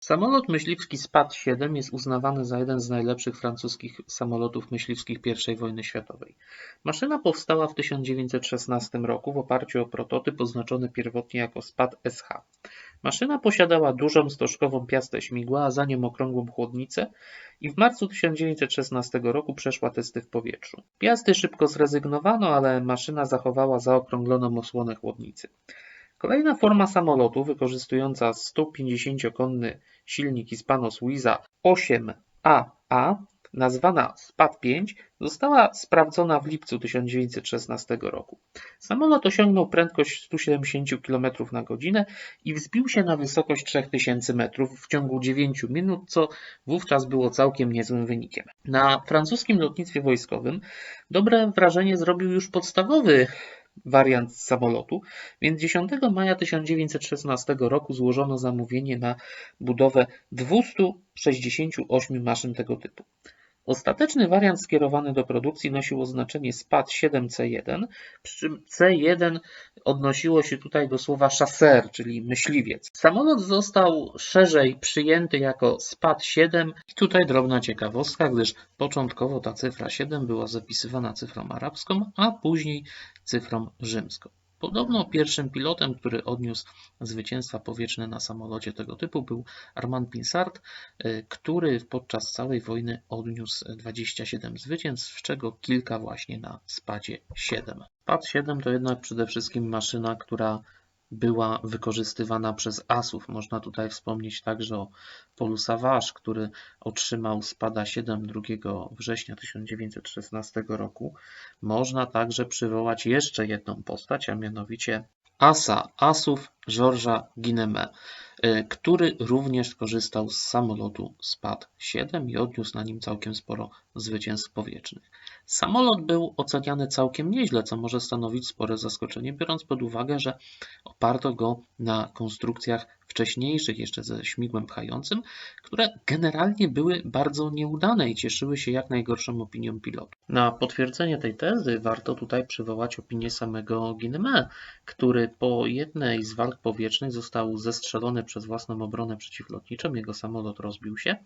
Samolot myśliwski SPAD-7 jest uznawany za jeden z najlepszych francuskich samolotów myśliwskich I wojny światowej. Maszyna powstała w 1916 roku w oparciu o prototyp oznaczony pierwotnie jako SPAD-SH. Maszyna posiadała dużą stożkową piastę śmigła, a za nią okrągłą chłodnicę i w marcu 1916 roku przeszła testy w powietrzu. Piasty szybko zrezygnowano, ale maszyna zachowała zaokrągloną osłonę chłodnicy. Kolejna forma samolotu wykorzystująca 150-konny silnik Hispano-Suiza 8AA, nazwana SPAD-5, została sprawdzona w lipcu 1916 roku. Samolot osiągnął prędkość 170 km na godzinę i wzbił się na wysokość 3000 metrów w ciągu 9 minut, co wówczas było całkiem niezłym wynikiem. Na francuskim lotnictwie wojskowym dobre wrażenie zrobił już podstawowy wariant samolotu, więc 10 maja 1916 roku złożono zamówienie na budowę 268 maszyn tego typu. Ostateczny wariant skierowany do produkcji nosił oznaczenie SPAD-7C1, przy czym C1 odnosiło się tutaj do słowa chasseur, czyli myśliwiec. Samolot został szerzej przyjęty jako SPAD-7 i tutaj drobna ciekawostka, gdyż początkowo ta cyfra 7 była zapisywana cyfrą arabską, a później cyfrą rzymską. Podobno pierwszym pilotem, który odniósł zwycięstwa powietrzne na samolocie tego typu był Armand Pinsard, y, który podczas całej wojny odniósł 27 zwycięstw, z czego kilka właśnie na Spadzie 7. Spad 7 to jednak przede wszystkim maszyna, która była wykorzystywana przez asów. Można tutaj wspomnieć także o Paulu Savage, który otrzymał spada 7 2 września 1916 roku. Można także przywołać jeszcze jedną postać, a mianowicie asa asów Georgesa Guinemet, który również korzystał z samolotu SPAD-7 i odniósł na nim całkiem sporo zwycięstw powietrznych. Samolot był oceniany całkiem nieźle, co może stanowić spore zaskoczenie, biorąc pod uwagę, że oparto go na konstrukcjach wcześniejszych, jeszcze ze śmigłem pchającym, które generalnie były bardzo nieudane i cieszyły się jak najgorszą opinią pilotów. Na potwierdzenie tej tezy warto tutaj przywołać opinię samego Guinemet, który po jednej z walk powietrznych został zestrzelony przez własną obronę przeciwlotniczą, jego samolot rozbił się.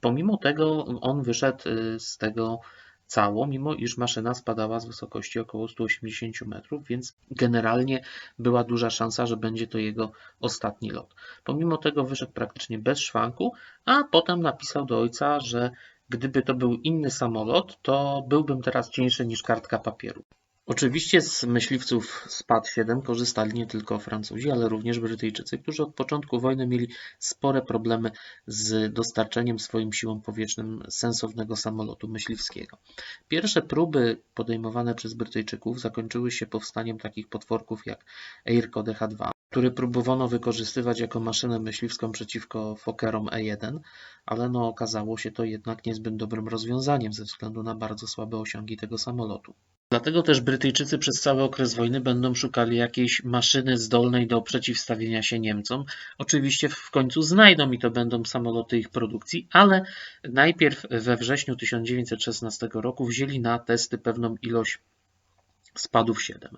Pomimo tego on wyszedł y, z tego cało, mimo iż maszyna spadała z wysokości około 180 metrów, więc generalnie była duża szansa, że będzie to jego ostatni lot. Pomimo tego wyszedł praktycznie bez szwanku, a potem napisał do ojca, że gdyby to był inny samolot, to byłbym teraz cieńszy niż kartka papieru. Oczywiście z myśliwców SPAD-7 korzystali nie tylko Francuzi, ale również Brytyjczycy, którzy od początku wojny mieli spore problemy z dostarczeniem swoim siłom powietrznym sensownego samolotu myśliwskiego. Pierwsze próby podejmowane przez Brytyjczyków zakończyły się powstaniem takich potworków jak Airco DH-2, który próbowano wykorzystywać jako maszynę myśliwską przeciwko Fokkerom E1, ale no okazało się to jednak niezbyt dobrym rozwiązaniem ze względu na bardzo słabe osiągi tego samolotu. Dlatego też Brytyjczycy przez cały okres wojny będą szukali jakiejś maszyny zdolnej do przeciwstawienia się Niemcom. Oczywiście w końcu znajdą i to będą samoloty ich produkcji, ale najpierw we wrześniu 1916 roku wzięli na testy pewną ilość spadów 7.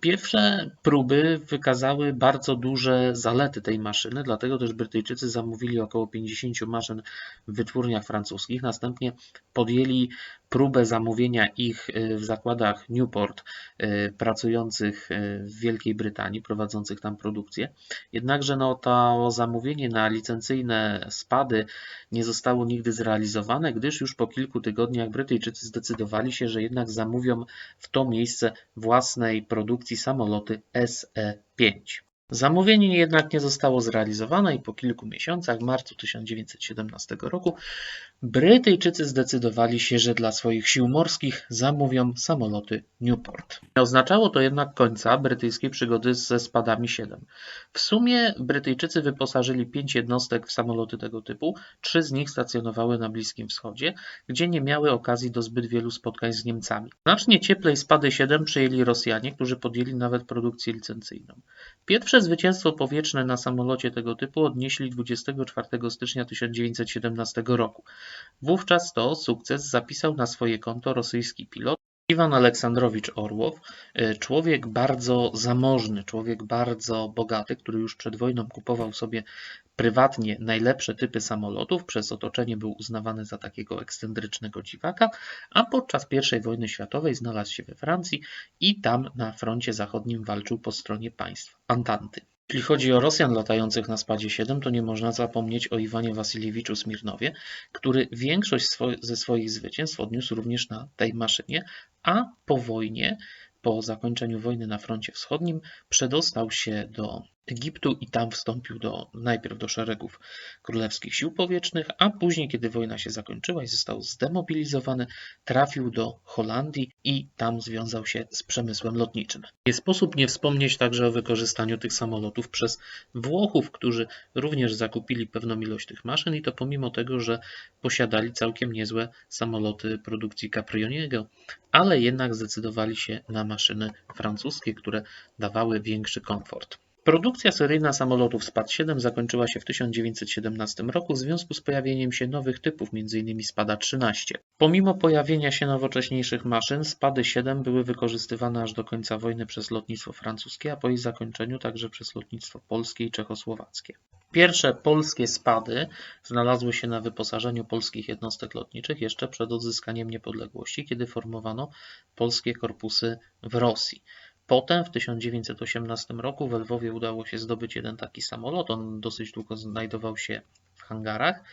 Pierwsze próby wykazały bardzo duże zalety tej maszyny, dlatego też Brytyjczycy zamówili około 50 maszyn w wytwórniach francuskich. Następnie podjęli próbę zamówienia ich y, w zakładach Newport y, pracujących y, w Wielkiej Brytanii, prowadzących tam produkcję. Jednakże no, to zamówienie na licencyjne spady nie zostało nigdy zrealizowane, gdyż już po kilku tygodniach Brytyjczycy zdecydowali się, że jednak zamówią w to miejsce własnej produkcji samoloty SE-5. Zamówienie jednak nie zostało zrealizowane i po kilku miesiącach, w marcu 1917 roku, Brytyjczycy zdecydowali się, że dla swoich sił morskich zamówią samoloty Newport. Nie oznaczało to jednak końca brytyjskiej przygody ze spadami 7. W sumie Brytyjczycy wyposażyli pięć jednostek w samoloty tego typu, trzy z nich stacjonowały na Bliskim Wschodzie, gdzie nie miały okazji do zbyt wielu spotkań z Niemcami. Znacznie cieplej spady 7 przejęli Rosjanie, którzy podjęli nawet produkcję licencyjną. Pierwsze zwycięstwo powietrzne na samolocie tego typu odnieśli 24 stycznia 1917 roku. Wówczas to sukces zapisał na swoje konto rosyjski pilot Iwan Aleksandrowicz Orłow, y, człowiek bardzo zamożny, człowiek bardzo bogaty, który już przed wojną kupował sobie prywatnie najlepsze typy samolotów, przez otoczenie był uznawany za takiego ekscentrycznego dziwaka, a podczas I wojny światowej znalazł się we Francji i tam na froncie zachodnim walczył po stronie państw Antanty. Jeśli chodzi o Rosjan latających na Spadzie 7, to nie można zapomnieć o Iwanie Wasyliewiczu Smirnowie, który większość ze swoich zwycięstw odniósł również na tej maszynie, a po wojnie, po zakończeniu wojny na froncie wschodnim, przedostał się do Egiptu i tam wstąpił do, najpierw do szeregów królewskich sił powietrznych, a później, kiedy wojna się zakończyła i został zdemobilizowany, trafił do Holandii i tam związał się z przemysłem lotniczym. Nie sposób nie wspomnieć także o wykorzystaniu tych samolotów przez Włochów, którzy również zakupili pewną ilość tych maszyn i to pomimo tego, że posiadali całkiem niezłe samoloty produkcji Caprioniego, ale jednak zdecydowali się na maszyny francuskie, które dawały większy komfort. Produkcja seryjna samolotów SPAD-7 zakończyła się w 1917 roku w związku z pojawieniem się nowych typów, m.in. SPADA-13. Pomimo pojawienia się nowocześniejszych maszyn, SPADy-7 były wykorzystywane aż do końca wojny przez lotnictwo francuskie, a po jej zakończeniu także przez lotnictwo polskie i czechosłowackie. Pierwsze polskie spady znalazły się na wyposażeniu polskich jednostek lotniczych jeszcze przed odzyskaniem niepodległości, kiedy formowano polskie korpusy w Rosji. Potem w 1918 roku w Lwowie udało się zdobyć jeden taki samolot. On dosyć długo znajdował się w hangarach.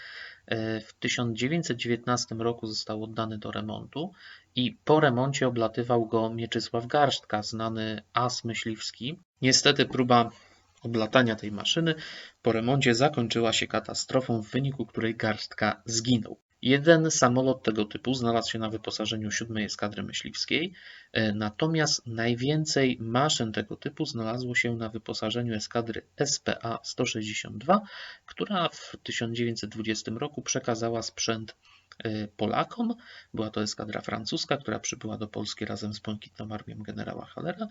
E, w 1919 roku został oddany do remontu i po remoncie oblatywał go Mieczysław Garstka, znany as myśliwski. Niestety próba oblatania tej maszyny po remoncie zakończyła się katastrofą, w wyniku której Garstka zginął. Jeden samolot tego typu znalazł się na wyposażeniu 7 Eskadry Myśliwskiej, e, natomiast najwięcej maszyn tego typu znalazło się na wyposażeniu eskadry SPA-162, która w 1920 roku przekazała sprzęt e, Polakom. Była to eskadra francuska, która przybyła do Polski razem z Błękitną Armią generała Hallera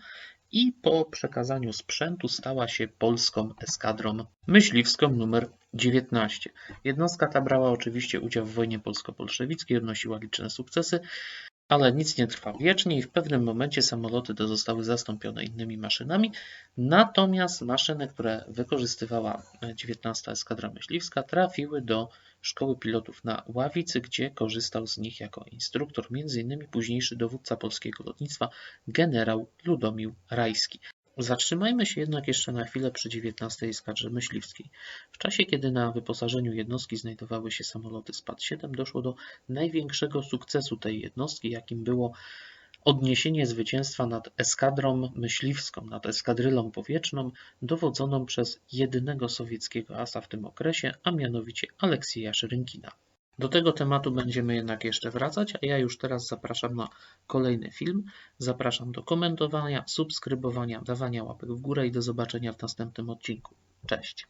i po przekazaniu sprzętu stała się polską eskadrą myśliwską numer 19. Jednostka ta brała oczywiście udział w wojnie polsko-bolszewickiej, odnosiła liczne sukcesy, ale nic nie trwa wiecznie i w pewnym momencie samoloty te zostały zastąpione innymi maszynami, natomiast maszyny, które wykorzystywała 19 Eskadra Myśliwska trafiły do szkoły pilotów na Ławicy, gdzie korzystał z nich jako instruktor m.in. późniejszy dowódca polskiego lotnictwa generał Ludomił Rajski. Zatrzymajmy się jednak jeszcze na chwilę przy 19 eskadrze myśliwskiej. W czasie, kiedy na wyposażeniu jednostki znajdowały się samoloty SPAD-7, doszło do największego sukcesu tej jednostki, jakim było odniesienie zwycięstwa nad eskadrą myśliwską, nad eskadrylą powietrzną, dowodzoną przez jedynego sowieckiego asa w tym okresie, a mianowicie Aleksieja Szerynkina. Do tego tematu będziemy jednak jeszcze wracać, a ja już teraz zapraszam na kolejny film. Zapraszam do komentowania, subskrybowania, dawania łapek w górę i do zobaczenia w następnym odcinku. Cześć!